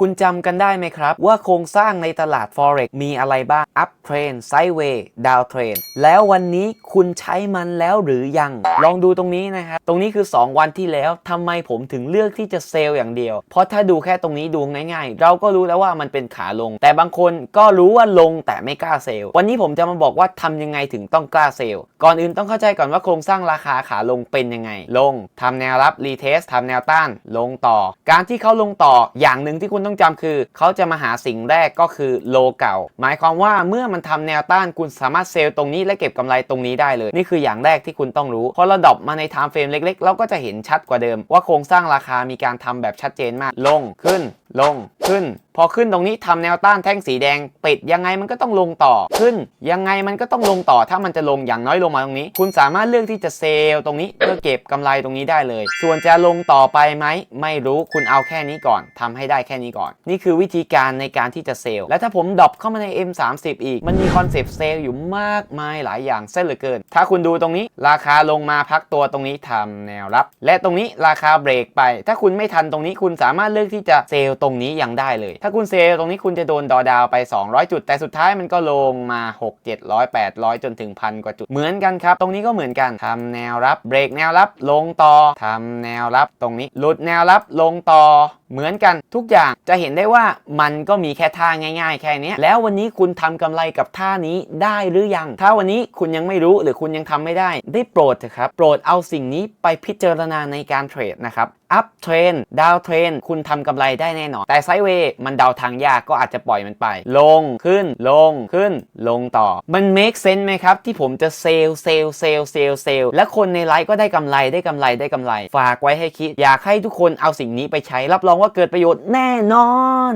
คุณจำกันได้ไหมครับ ว่าโครงสร้างในตลาด Forex มีอะไรบ้าง Up Trend Sideway Down Trend แล้ววันนี้คุณใช้มันแล้วหรือยัง ลองดูตรงนี้นะครับ ตรงนี้คือ 2 วันที่แล้วทำไมผมถึงเลือกที่จะเซลล์อย่างเดียว เพราะถ้าดูแค่ตรงนี้ดูง่ายๆ เราก็รู้แล้วว่ามันเป็นขาลง แต่บางคนก็รู้ว่าลงแต่ไม่กล้าเซลล์ วันนี้ผมจะมาบอกว่าทำยังไงถึงต้องกล้าเซลล์ ก่อนอื่นต้องเข้าใจก่อนว่าโครงสร้างราคาขาลงเป็นยังไง ลงทำแนวรับรีเทสทำแนวต้าน ลงต่อ การที่เขาลงต่ออย่างหนึ่งที่คุณต้องจำคือ เขาจะมาหาสิ่งแรกก็คือโลเก่า หมายความว่าเมื่อมันทำแนวต้านคุณสามารถเซลล์ตรงนี้และเก็บกำไรตรงนี้ได้เลย นี่คืออย่างแรกที่คุณต้องรู้ พอเราดรอปมาในไทม์เฟรมเล็กๆ เราก็จะเห็นชัดกว่าเดิม ว่าโครงสร้างราคามีการทำแบบชัดเจนมากลงขึ้นลงขึ้น พอขึ้นตรงนี้ทำแนวต้านแท่งสีแดงปิดยังไงมันก็ต้องลงต่อขึ้น ยังไงมันก็ต้องลงต่อถ้ามันจะลงอย่างน้อยลงมาตรงนี้ คุณสามารถเลือกที่จะเซลล์ตรงนี้เพื่อเก็บกำไรตรงนี้ได้เลย ส่วนจะลงต่อไปไหมไม่รู้คุณเอาแค่นี้ก่อนทำให้ได้แค่นี้ก่อน นี่คือวิธีการในการที่จะเซลล์และถ้าผมดรอปเข้ามาใน M30 อีก มันมีคอนเซปต์เซลล์อยู่มากมายหลายอย่างเส้นเหลือเกิน ถ้าคุณดูตรงนี้ราคาลงมาพักตัวตรงนี้ทำแนวรับ และตรงนี้ราคาเบรกไป ถ้าคุณไม่ทันตรงนี้คุณสามารถเลือกที่จะเซลล์ตรงนี้อยังได้เลย ถ้าคุณเซลล์ตรงนี้คุณจะโดนดอดาวไป 200 จุด แต่สุดท้ายมันก็ลงมา 6 700 800 จนถึงพันกว่าจุด เหมือนกันครับ ตรงนี้ก็เหมือนกันทำแนวรับเบรกแนวรับลงต่อทำแนวรับตรงนี้หลุดแนวรับลงต่อเหมือนกันทุกอย่างจะเห็นได้ว่ามันก็มีแค่ท่าง่ายๆ แค่นี้แล้ววันนี้คุณทำกำไรกับท่านี้ได้หรือยัง ถ้าวันนี้คุณยังไม่รู้หรือคุณยังทำไม่ได้ ได้โปรดเถอะครับ โปรดเอาสิ่งนี้ไปพิจารณาในการเทรดนะครับอัพเทรนดาวเทรนคุณทำกำไรได้แน่นอน แต่ไซเวย์มันเดาทางยากก็อาจจะปล่อยมันไป ลงขึ้นลงขึ้น ลงต่อ มัน make sense ไหมครับ ที่ผมจะเซลเซลเซลเซลเซลและคนในไลฟ์ก็ได้กำไรได้กำไรได้กำไร ฝากไว้ให้คิด อยากให้ทุกคนเอาสิ่งนี้ไปใช้รับรอรองว่าเกิดประโยชน์แน่นอน